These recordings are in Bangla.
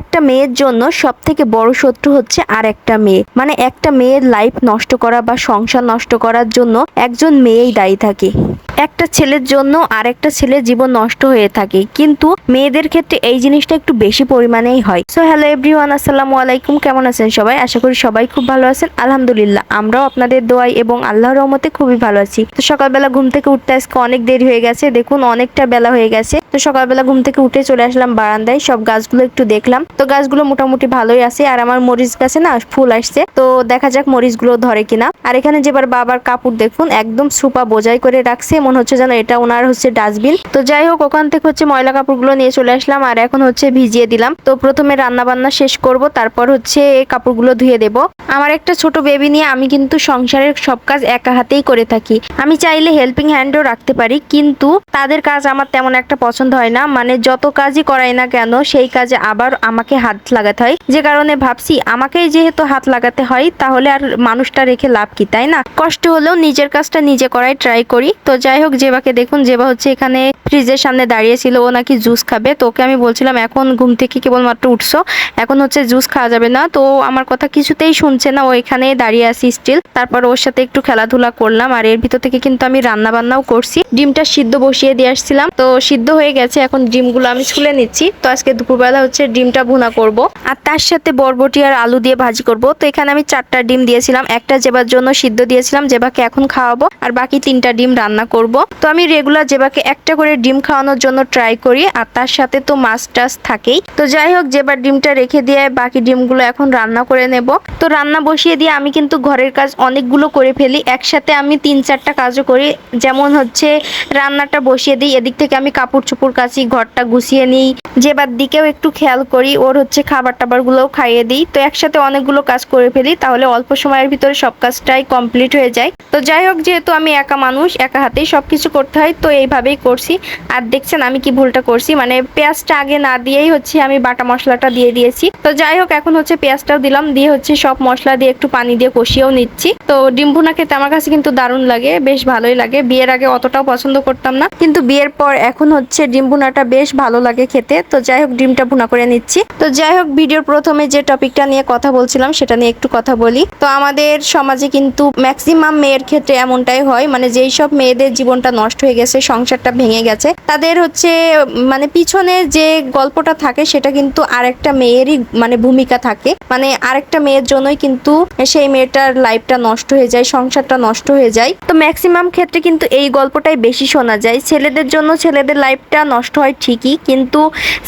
একটা মেয়ের জন্য সব থেকে বড় শত্রু হচ্ছে আর একটা মেয়ে। মানে একটা মেয়ের লাইফ নষ্ট করা বা সংসার নষ্ট করার জন্য একজন মেয়েই দায়ী থাকে। একটা ছেলের জন্য আরেকটা ছেলের জীবন নষ্ট হয়ে থাকে। কিন্তু মেয়েদের ক্ষেত্রে এই জিনিসটা একটু বেশি পরিমাণেই হয়। সো হ্যালো এভরিওয়ান আসসালামু আলাইকুম। কেমন আছেন সবাই? আশা করি সবাই খুব ভালো আছেন। আলহামদুলিল্লাহ, আমরাও আপনাদের দোয়াই এবং আল্লাহর রহমতে খুবই ভালো আছি। তো সকালবেলা ঘুম থেকে উঠতে আজকে অনেক দেরি হয়ে গেছে। দেখুন, অনেকটা বেলা হয়ে গেছে। তো সকালবেলা ঘুম থেকে উঠে চলে আসলাম বারান্দায়। সব গাছগুলো একটু দেখলাম। তো গাছগুলো মোটামুটি ভালোই আছে। আর আমার মরিচ গাছে না ফুল আসছে। তো দেখা যাক মরিচগুলো ধরে কিনা। আর এখানে যেবার বাবার কাপড় দেখুন, একদম সুপা বোঝাই করে রাখছে। মনে হচ্ছে যেন এটা ওনার হচ্ছে ডাস্টবিন। তো যাই হোক, ওখান থেকে হচ্ছে ময়লা কাপড়গুলো নিয়ে চলে আসলাম। আর এখন হচ্ছে ভিজিয়ে দিলাম। তো প্রথমে রান্না বান্না শেষ করব, তারপর হচ্ছে এই কাপড়গুলো ধুয়ে দেব। আমার একটা ছোট বেবি নিয়ে আমি কিন্তু সংসারের সব কাজ একা হাতেই করে থাকি। আমি চাইলে হেল্পিং হ্যান্ডও রাখতে পারি, কিন্তু তাদের কাজ আমার তেমন একটা পছন্দ হয় না। মানে যত কাজই করাই না কেন, সেই কাজে আবার আমাকে হাত লাগাতে হয়। যে কারণে ভাবছি, আমাকেই যেহেতু হাত লাগাতে হয়, তাহলে আর মানুষটা রেখে লাভ কি, তাই না? কষ্ট হলেও নিজের কাজটা নিজে করাই ট্রাই করি। তো যাই হোক, জেবাকে দেখুন, জেবা হচ্ছে এখানে ফ্রিজের সামনে দাঁড়িয়ে ছিল। ও নাকি জুস খাবে। তো ওকে আমি বলছিলাম, এখন ঘুম থেকে কেবলমাত্র উঠছো। এখন হচ্ছে জুস খাওয়া যাবে না। তো আমার কথা কিছুতেই শুনছে না। ও এখানে দাঁড়িয়ে আছি স্টিল তারপর ওর সাথে একটু খেলাধুলা করলাম। আর এর ভিতর থেকে কিন্তু আমি রান্না বান্নাও করছি। ডিমটা সিদ্ধ বসিয়ে দিয়ে আসছিলাম। তো সিদ্ধ হয়ে গেছে, এখন ডিমগুলো আমি ছুলে নিচ্ছি। তো আজকে দুপুরবেলা হচ্ছে ডিমটা ভুনা করব। আর তার সাথে বরবটি আর আলু দিয়ে ভাজি করব। তো এখানে আমি চারটা ডিম দিয়েছিলাম, একটা জেবার জন্য সিদ্ধ দিয়েছিলাম, জেবাকে এখন খাওয়াবো, আর বাকি তিনটা ডিম রান্না করব। তো আমি রেগুলার জেবাকে একটা করে ডিম খাওয়ানোর জন্য ট্রাই করি, আর তার সাথে তো মাছ টাছ থাকেই। তো যাই হোক যেবার ডিমটা রেখে দিয়ে বাকি ডিমগুলো এখন রান্না করে নেব। তো রান্না বসিয়ে দিয়ে আমি কিন্তু ঘরের কাজ অনেকগুলো করে ফেলি। একসাথে আমি তিন চারটা কাজও করি। যেমন হচ্ছে, রান্নাটা বসিয়ে দিই, এদিক থেকে আমি কাপড় চোপড় কাচি ঘরটা গুছিয়ে নিই। যেবার দিকেও একটু খেয়াল করি, ওর হচ্ছে খাবার টাবার গুলোও খাইয়ে দিই। তো একসাথে অনেকগুলো কাজ করে ফেলি, তাহলে অল্প সময়ের ভিতরে সব কাজটাই কমপ্লিট হয়ে যায়। তো যাই হোক, যেহেতু আমি একা মানুষ, একা হাতেই সব কিছু করতে হয়, তো এইভাবেই করছি। আর দেখছেন আমি কি ভুলটা করছি? মানে পেঁয়াজটা আগে না দিয়েই হচ্ছে আমি বাটা মশলাটা দিয়ে দিয়েছি। তো যাই হোক, এখন হচ্ছে পেঁয়াজটাও দিলাম, দিয়ে হচ্ছে সব মশলা দিয়ে একটু পানি দিয়ে কষিয়েও নিচ্ছি। তো ডিম ভুনা খেতে আমার কাছে কিন্তু দারুণ লাগে, বেশ ভালোই লাগে। বিয়ের আগে অতটাও পছন্দ করতাম না। কিন্তু বিয়ের পর এখন হচ্ছে ডিম ভুনাটা বেশ ভালো লাগে খেতে। তো যাই হোক, ডিমটা ভুনা করে নিচ্ছি। তো যাই হোক, ভিডিওর প্রথমে যে টপিকটা নিয়ে কথা বলছিলাম, সেটা নিয়ে একটু কথা বলি। তো আমাদের সমাজে কিন্তু ম্যাক্সিমাম মেয়ের ক্ষেত্রে এমনটাই হয় মানে যেই সব মেয়েদের জীবনটা নষ্ট হয়ে গেছে, সংসারটা ভেঙে গেছে, তাদের হচ্ছে মানে পিছনে যে গল্পটা থাকে, সেটা কিন্তু আরেকটা মেয়েরই মানে ভূমিকা থাকে। মানে আরেকটা মেয়ের জন্যই কিন্তু সেই মেয়েটার লাইফটা নষ্ট হয়ে যায়, সংসারটা নষ্ট হয়ে যায়। তো ম্যাক্সিমাম ক্ষেত্রে কিন্তু এই গল্পটাই বেশি শোনা যায়। ছেলেদের জন্য ছেলেদের লাইফটা নষ্ট হয় ঠিকই, কিন্তু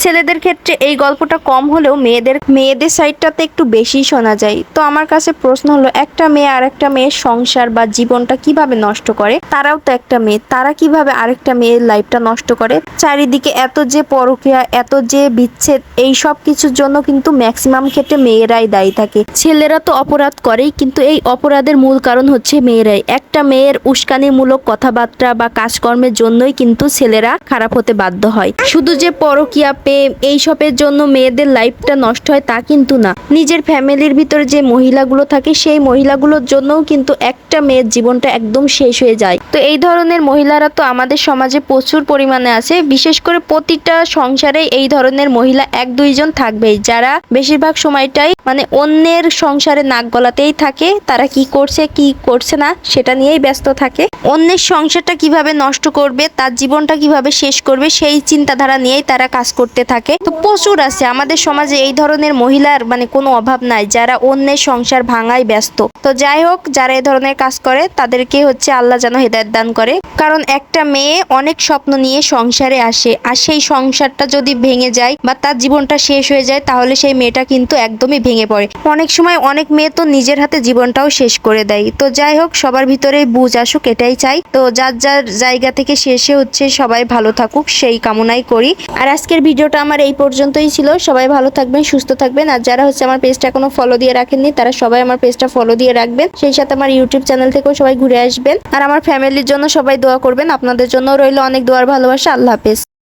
ছেলেদের ক্ষেত্রে এই গল্পটা কম হলেও মেয়েদের মেয়েদের সাইডটাতে একটু বেশি শোনা যায়। তো আমার কাছে প্রশ্ন হলো, একটা মেয়ে আর একটা মেয়ের সংসার বা জীবনটা কীভাবে নষ্ট করে? তারাও তো একটা মেয়ে, তারা কীভাবে আরেকটা মেয়ের লাইফটা নষ্ট করে? চারিদিকে এত যে পরকীয়া এত যে বিচ্ছেদ, এই সব কিছুর জন্য কিন্তু ম্যাক্সিমাম ক্ষেত্রে মেয়েরাই দায়ী থাকে। ছেলেরা তো অপরাধ করেই, কিন্তু এই অপরাধের মূল কারণ হচ্ছে মেয়েরাই। একটা মেয়ের উস্কানিমূলক কথাবার্তা বা কাজকর্মের জন্যই কিন্তু ছেলেরা খারাপ হতে বাধ্য হয়। শুধু যে পরকীয়া, প্রেম, এইসবের জন্য মেয়েদের লাইফটা নষ্ট হয় তা কিন্তু না। নিজের ফ্যামিলির ভিতরে যে মহিলাগুলো থাকে, সেই মহিলাগুলোর জন্যও কিন্তু একটা মেয়ের জীবনটা একদম শেষ হয়ে যায়। তো এই ধরনের মহিলারা তো আমাদের সমাজে প্রচুর পরিমাণে আছে। বিশেষ করে প্রতিটা সংসারে এই ধরনের মহিলা এক দুইজন থাকবেই। যারা বেশিরভাগ সময়টাই মানে অন্যের সংসারে নাক গলাতেই থাকে, তারা কি করছে কি করছে না, সেটা নিয়েই ব্যস্ত থাকে। অন্যের সংসারটা কীভাবে নষ্ট করবে, তার জীবনটা কীভাবে শেষ করবে সেই চিন্তাধারা নিয়েই তারা কাজ করতে থাকে। তো প্রচুর আছে। আমাদের সমাজে এই ধরনের মহিলার মানে কোনো অভাব নাই। যারা অন্যের সংসার ভাঙায় ব্যস্ত। তো যাই হোক, যারা এই ধরনের কাজ করে, তাদেরকে হচ্ছে আল্লাহ যেন হেদায়ত দান করে। কারণ একটা মেয়ে অনেক স্বপ্ন নিয়ে সংসারে আসে। আর সেই সংসারটা যদি ভেঙে যায় বা তার জীবনটা শেষ হয়ে যায়, তাহলে সেই মেয়েটা কিন্তু একদমই ভেঙে পড়ে। অনেক সময় অনেক মেয়ে তো নিজের হাতে জীবনটাও শেষ করে দেয়। তো যাই হোক, সবার ভিতরে বুঝ আসুক, এটাই চাই। তো যার যার জায়গা থেকে শেষে হচ্ছে সবাই ভালো থাকুক সেই কামনাই করি। আর আজকের ভিডিওটা আমার এই পর্যন্তই ছিল। সবাই ভালো থাকবেন, সুস্থ থাকবেন। আর যারা হচ্ছে আমার পেজটা কোনো ফলো দিয়ে রাখেননি, তারা সবাই আমার পেজটা ফলো দিয়ে রাখবেন। সেই সাথে আমার ইউটিউব চ্যানেল থেকেও সবাই ঘুরে আসবেন। আর আমার ফ্যামিলির জন্য সবাই দোয়া করবেন। আপনাদের জন্য রইল অনেক দোয়ার ভালোবাসা। আল্লাহ হাফেজ।